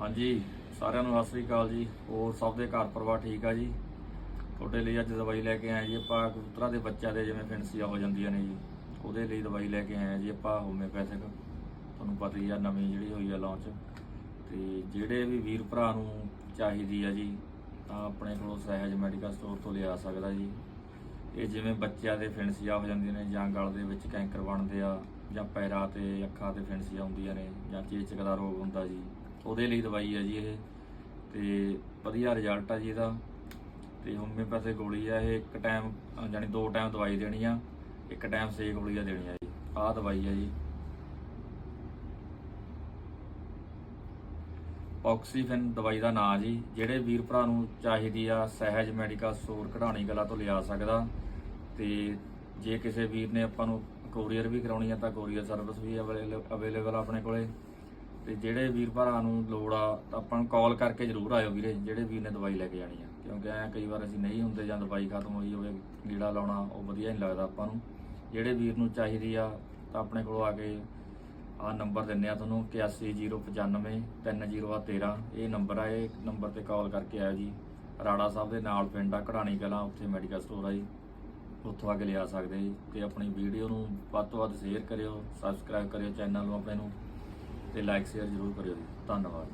ਹਾਂਜੀ, ਸਾਰਿਆਂ ਨੂੰ ਸਤਿ ਸ੍ਰੀ ਅਕਾਲ ਜੀ। ਹੋਰ ਸਭ ਦੇ ਘਰ ਪਰਿਵਾਰ ਠੀਕ ਆ ਜੀ? ਤੁਹਾਡੇ ਲਈ ਅੱਜ ਦਵਾਈ ਲੈ ਕੇ ਆਏ ਜੀ ਆਪਾਂ, ਕਬੂਤਰਾਂ ਦੇ ਬੱਚਿਆਂ ਦੇ ਜਿਵੇਂ ਫਿੰਸੀਆਂ ਹੋ ਜਾਂਦੀਆਂ ਨੇ ਜੀ। ਉਹਦੇ ਲਈ ਦਵਾਈ ਲੈ ਕੇ ਆਏ ਜੀ ਆਪਾਂ ਹੋਮਿਓਪੈਥਿਕ ਤੁਹਾਨੂੰ ਪਤਾ ਹੀ ਆ, ਨਵੀਂ ਜਿਹੜੀ ਹੋਈ ਆ ਲਾਂਚ ਤੇ ਜਿਹੜੇ ਵੀ ਵੀਰ ਭਰਾ ਨੂੰ ਚਾਹੀਦੀ ਆ ਜੀ, ਤਾਂ ਆਪਣੇ ਕੋਲੋਂ ਸਹਿਜ ਮੈਡੀਕਲ ਸਟੋਰ ਤੋਂ ਲਿਆ ਸਕਦਾ ਜੀ। ਇਹ ਜਿਵੇਂ ਬੱਚਿਆਂ ਦੇ ਫਿੰਸੀਆਂ ਹੋ ਜਾਂਦੀਆਂ ਨੇ, ਜਾਂ ਗਲ ਦੇ ਵਿੱਚ ਕੈਂਕਰ ਬਣਦੇ ਆ, ਜਾਂ ਪੈਰਾਂ ਤੇ ਅੱਖਾਂ ਤੇ ਫਿੰਸੀਆਂ ਹੁੰਦੀਆਂ ਨੇ, ਜਾਂ ਚੇਚਕ ਦਾ ਰੋਗ ਹੁੰਦਾ ਜੀ। ਉਹਦੇ ਲਈ ਦਵਾਈ ਹੈ ਜੀ ਇਹ। ਤੇ ਵਧੀਆ ਰਿਜ਼ਲਟ ਆ ਜੀ ਇਹਦਾ। ਤੇ ਹੋਮਿਓਪੈਥੀ ਗੋਲੀ ਆ ਇਹ। ਇੱਕ ਟਾਈਮ ਯਾਨੀ ਦੋ ਟਾਈਮ ਦਵਾਈ ਦੇਣੀ ਆ। ਇੱਕ ਟਾਈਮ ਸੇ ਗੋਲੀਆਂ ਦੇਣੀਆਂ ਜੀ। ਆਹ ਦਵਾਈ ਆ ਜੀ। ਆਕਸੀਫਨ ਦਵਾਈ ਦਾ ਨਾਂ ਜੀ। ਜਿਹੜੇ ਵੀਰ ਭਰਾ ਨੂੰ ਚਾਹੀਦੀ ਆ ਸਹਿਜ ਮੈਡੀਕਲ ਸਟੋਰ ਕਢਾਣੀ ਕਲਾ ਤੋਂ ਲਿਆ ਸਕਦਾ। ਤੇ ਜੇ ਕਿਸੇ ਵੀਰ ਨੇ ਆਪਾਂ ਨੂੰ ਕੋਰੀਅਰ ਵੀ ਕਰਾਉਣੀ ਆ ਤਾਂ ਕੋਰੀਅਰ ਸਰਵਿਸ ਵੀ ਅਵੇਲੇਬਲ ਆ ਆਪਣੇ ਕੋਲੇ। ਤੇ ਜਿਹੜੇ ਵੀਰ ਭਰਾ ਨੂੰ ਲੋੜ ਆ ਤਾਂ ਆਪਾਂ ਨੂੰ ਕਾਲ ਕਰਕੇ ਜਰੂਰ ਆਇਓ ਵੀਰੇ, ਜਿਹੜੇ ਵੀਰ ਨੇ ਦਵਾਈ ਲੈ ਕੇ ਜਾਣੀ ਆ। ਕਿਉਂਕਿ ਐ ਕਈ ਵਾਰ ਅਸੀਂ ਨਹੀਂ ਹੁੰਦੇ ਜਾਂ ਦਵਾਈ ਖਤਮ ਹੋਈ ਹੋਵੇ ਗੀੜਾ ਲਾਉਣਾ, ਉਹ ਵਧੀਆ ਨਹੀਂ ਲੱਗਦਾ ਆਪਾਂ ਨੂੰ। ਜਿਹੜੇ ਵੀਰ ਨੂੰ ਚਾਹੀਦੀ ਆ, ਤਾਂ ਆਪਣੇ ਕੋਲ ਆ ਕੇ ਆ ਨੰਬਰ ਦਿੰਨੇ ਆ ਤੁਹਾਨੂੰ 810995 3013 ਇਹ ਨੰਬਰ ਆ, ਇਹ ਨੰਬਰ ਤੇ ਕਾਲ ਕਰਕੇ ਆਇਓ ਜੀ। ਰਾੜਾ ਸਾਹਿਬ ਦੇ ਨਾਲ ਪਿੰਡ ਆ, ਕਢਾਣੀ ਕਲਾਂ, ਉੱਥੇ ਮੈਡੀਕਲ ਸਟੋਰ ਆ ਜੀ। ਉੱਥੋਂ ਆ ਕੇ ਲਿਆ ਸਕਦੇ ਜੀ। ਤੇ ਆਪਣੀ ਵੀਡੀਓ ਨੂੰ ਵੱਧ ਤੋਂ ਵੱਧ ਸ਼ੇਅਰ ਕਰਿਓ ਸਬਸਕ੍ਰਾਈਬ ਕਰਿਓ ਚੈਨਲ ਨੂੰ ਆਪਣੇ ਨੂੰ। ਤੇ ਲਾਈਕ ਸ਼ੇਅਰ ਜ਼ਰੂਰ ਕਰਿਓ ਜੀ। ਧੰਨਵਾਦ।